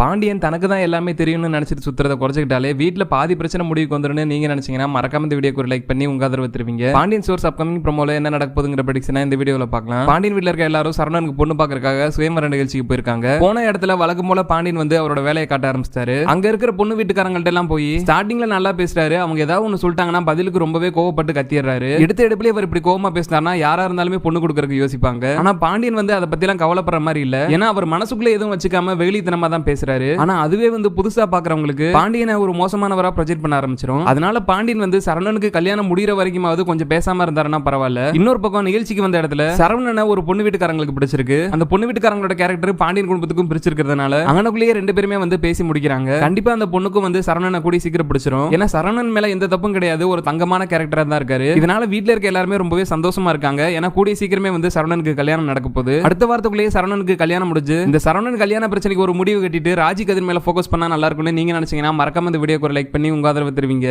பாண்டியன் தனக்கு தான் எல்லாமே தெரியும்னு நினச்சிட்டு சுற்றுறத குறைச்சிக்கிட்டாலே வீட்டில் பாதி பிரச்சனை முடிவுக்கு வந்துருன்னு நீங்க நினச்சிங்கன்னா மறக்காம இந்த வீடியோக்கு ஒரு லைக் பண்ணி உங்க ஆதரவு தருவீங்க. பாண்டியன் சோர்ஸ் அப்கமிங் ப்ரோமோல என்ன நடக்க போதுங்கிற prediction-அ இந்த வீடியோவில் பார்க்கலாம். பாண்டியன் வீட்டில் இருக்க எல்லாரும் சரவணனுக்கு பொண்ணு பார்க்கறக்காக சுயமர நிகழ்ச்சிக்கு போயிருக்காங்க. போன இடத்துல வழக்கம் போல பாண்டியன் வந்து அவரோட வேலையை காட்ட ஆரம்பிச்சிட்டாரு. அங்கே இருக்கிற பொண்ணு வீட்டுக்காரங்கள்ட்ட எல்லாம் போய் ஸ்டார்டிங்ல நல்லா பேசுறாரு. அவங்க ஏதாவது ஒன்று சொல்லிட்டாங்கன்னா பதிலுக்கு ரொம்பவே கோவப்பட்டு கத்திடுறாரு எடுத்த எடுப்பிலே அவர் இப்படி கோவமா பேசினார்னா யாரா இருந்தாலுமே பொண்ணு கொடுக்கறதுக்கு யோசிப்பாங்க. ஆனால் பாண்டியன் வந்து அதை பற்றிலாம் கவலைப்படுற மாதிரி இல்லை. ஏன்னா அவர் மனசுக்குள்ளே எதுவும் வச்சுக்காம வெளித்தனமாக தான் பேசுறாரு. ஆனா அதுவே வந்து புதுசா பாக்குறவங்களுக்கு பாண்டியனை ஒரு மோசமானவரா ப்ரொஜெக்ட் பண்ண ஆரம்பிச்சிரும். அதனால பாண்டியன் வந்து சரவணனுக்கு கல்யாணம் முடிகிற வரைக்குமாவது கொஞ்சம் பேசாம இருந்தாருன்னா பரவாயில்ல. இன்னொரு பக்கம் நிகழ்ச்சிக்கு வந்த இடத்துல சரவணனை ஒரு பொண்ணு வீட்டுக்காரங்களுக்கு பிடிச்சிருக்கு. அந்த பொண்ணு வீட்டுக்காரங்களோட கேரக்டர் பாண்டியன் குடும்பத்துக்கும் பிடிச்சிருக்கிறதுனால அங்கனக்குள்ளேயே ரெண்டு பேருமே வந்து பேசி முடிக்கிறாங்க. கண்டிப்பா அந்த பொண்ணுக்கும் வந்து சரவணனை கூடி சீக்கிரம் பிடிச்சிரும். ஏன்னா சரவணன் மேல எந்த தப்பும் கிடையாது. ஒரு தங்கமான கேரக்டரா தான் இருக்காரு. இதனால வீட்டுல இருக்க எல்லாருமே ரொம்பவே சந்தோஷமா இருக்காங்க. ஏன்னா கூடிய சீக்கிரமே வந்து சரவணனுக்கு கல்யாணம் நடக்க போகுது. அடுத்த வாரத்துக்குள்ளேயே சரவணனுக்கு கல்யாணம் முடிஞ்சு இந்த சரவணன் கல்யாண பிரச்சனைக்கு ஒரு முடிவு கட்டிட்டு ராஜி கதிர் மேலே ஃபோக்கஸ் பண்ணால் நல்லா இருக்கும்னு நீங்கள் நினைச்சீங்கன்னா மறக்காம இந்த வீடியோக்கு ஒரு லைக் பண்ணி உங்கள் ஆதரவு தருவீங்க.